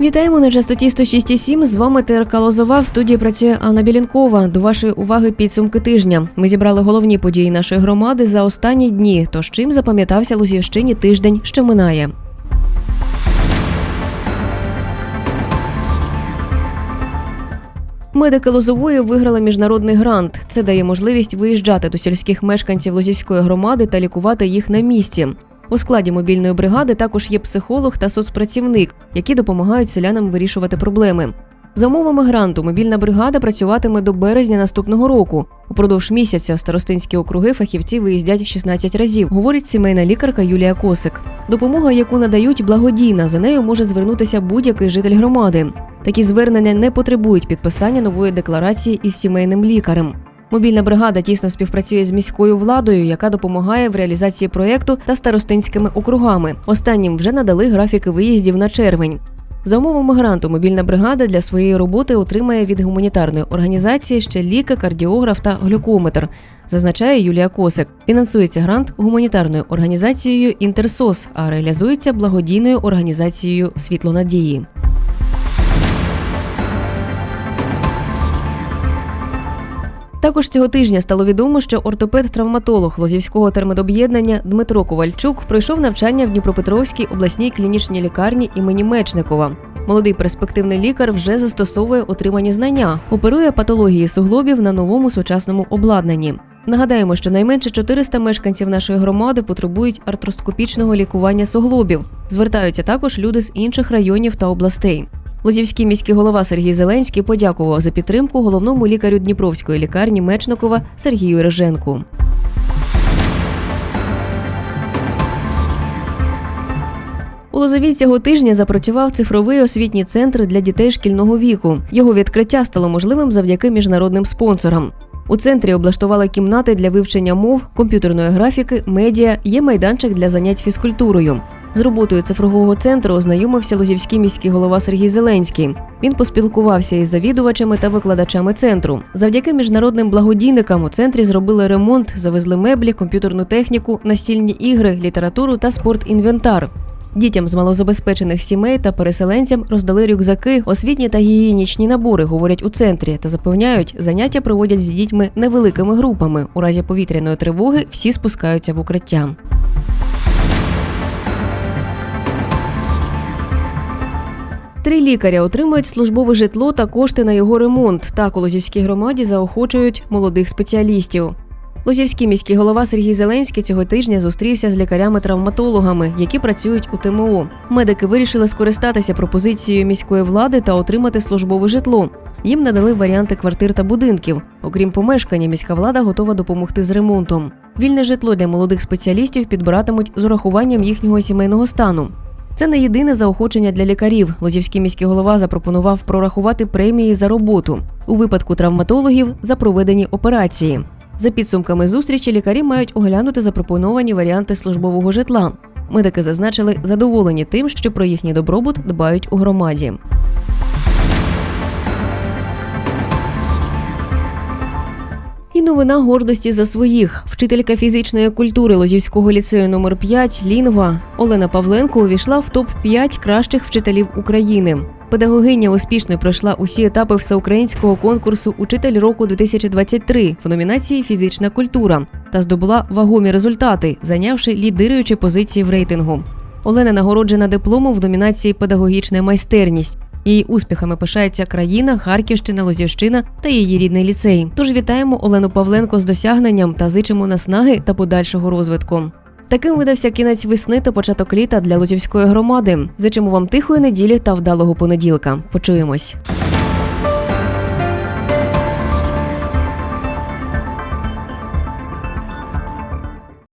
Вітаємо на частоті 106,7. З вами ТРК Лозова. В студії працює Анна Білінкова. До вашої уваги підсумки тижня. Ми зібрали головні події нашої громади за останні дні. Тож чим запам'ятався Лузівщині тиждень, що минає. Медики Лозової виграли міжнародний грант. Це дає можливість виїжджати до сільських мешканців Лозівської громади та лікувати їх на місці. У складі мобільної бригади також є психолог та соцпрацівник, які допомагають селянам вирішувати проблеми. За умовами гранту, мобільна бригада працюватиме до березня наступного року. Упродовж місяця в старостинські округи фахівці виїздять 16 разів, говорить сімейна лікарка Юлія Косик. Допомога, яку надають, благодійна. За нею може звернутися будь-який житель громади. Такі звернення не потребують підписання нової декларації із сімейним лікарем. Мобільна бригада тісно співпрацює з міською владою, яка допомагає в реалізації проєкту та старостинськими округами. Останнім вже надали графіки виїздів на червень. За умовами гранту мобільна бригада для своєї роботи отримає від гуманітарної організації ще ліки, кардіограф та глюкометр, зазначає Юлія Косик. Фінансується грант гуманітарною організацією Інтерсос, а реалізується благодійною організацією Світло надії. Також цього тижня стало відомо, що ортопед-травматолог Лозівського термедоб'єднання Дмитро Ковальчук пройшов навчання в Дніпропетровській обласній клінічній лікарні імені Мечникова. Молодий перспективний лікар вже застосовує отримані знання, оперує патології суглобів на новому сучасному обладнанні. Нагадаємо, що найменше 400 мешканців нашої громади потребують артроскопічного лікування суглобів. Звертаються також люди з інших районів та областей. Лозівський міський голова Сергій Зеленський подякував за підтримку головному лікарю Дніпровської лікарні Мечникова Сергію Реженку. У Лозовій цього тижня запрацював цифровий освітній центр для дітей шкільного віку. Його відкриття стало можливим завдяки міжнародним спонсорам. У центрі облаштували кімнати для вивчення мов, комп'ютерної графіки, медіа, є майданчик для занять фізкультурою. З роботою цифрового центру ознайомився Лозівський міський голова Сергій Зеленський. Він поспілкувався із завідувачами та викладачами центру. Завдяки міжнародним благодійникам у центрі зробили ремонт, завезли меблі, комп'ютерну техніку, настільні ігри, літературу та спортінвентар. Дітям з малозабезпечених сімей та переселенцям роздали рюкзаки, освітні та гігієнічні набори, говорять у центрі, та запевняють, заняття проводять з дітьми невеликими групами. У разі повітряної тривоги всі спускаються в укриття. Три лікаря отримують службове житло та кошти на його ремонт. Так у Лозівській громаді заохочують молодих спеціалістів. Лозівський міський голова Сергій Зеленський цього тижня зустрівся з лікарями-травматологами, які працюють у ТМО. Медики вирішили скористатися пропозицією міської влади та отримати службове житло. Їм надали варіанти квартир та будинків. Окрім помешкання, міська влада готова допомогти з ремонтом. Вільне житло для молодих спеціалістів підбиратимуть з урахуванням їхнього сімейного стану. Це не єдине заохочення для лікарів. Лозівський міський голова запропонував прорахувати премії за роботу у випадку травматологів за проведені операції. За підсумками зустрічі лікарі мають оглянути запропоновані варіанти службового житла. Медики зазначили задоволені тим, що про їхній добробут дбають у громаді. Новина гордості за своїх. Вчителька фізичної культури Лозівського ліцею номер 5 Лінгва Олена Павленко увійшла в топ 5 кращих вчителів України. Педагогиня успішно пройшла усі етапи всеукраїнського конкурсу Учитель року 2023 в номінації Фізична культура та здобула вагомі результати, зайнявши лідируючі позиції в рейтингу. Олена нагороджена дипломом в номінації Педагогічна майстерність. Її успіхами пишається країна, Харківщина, Лозівщина та її рідний ліцей. Тож вітаємо Олену Павленко з досягненням та зичимо наснаги та подальшого розвитку. Таким видався кінець весни та початок літа для Лозівської громади. Зичимо вам тихої неділі та вдалого понеділка. Почуємось.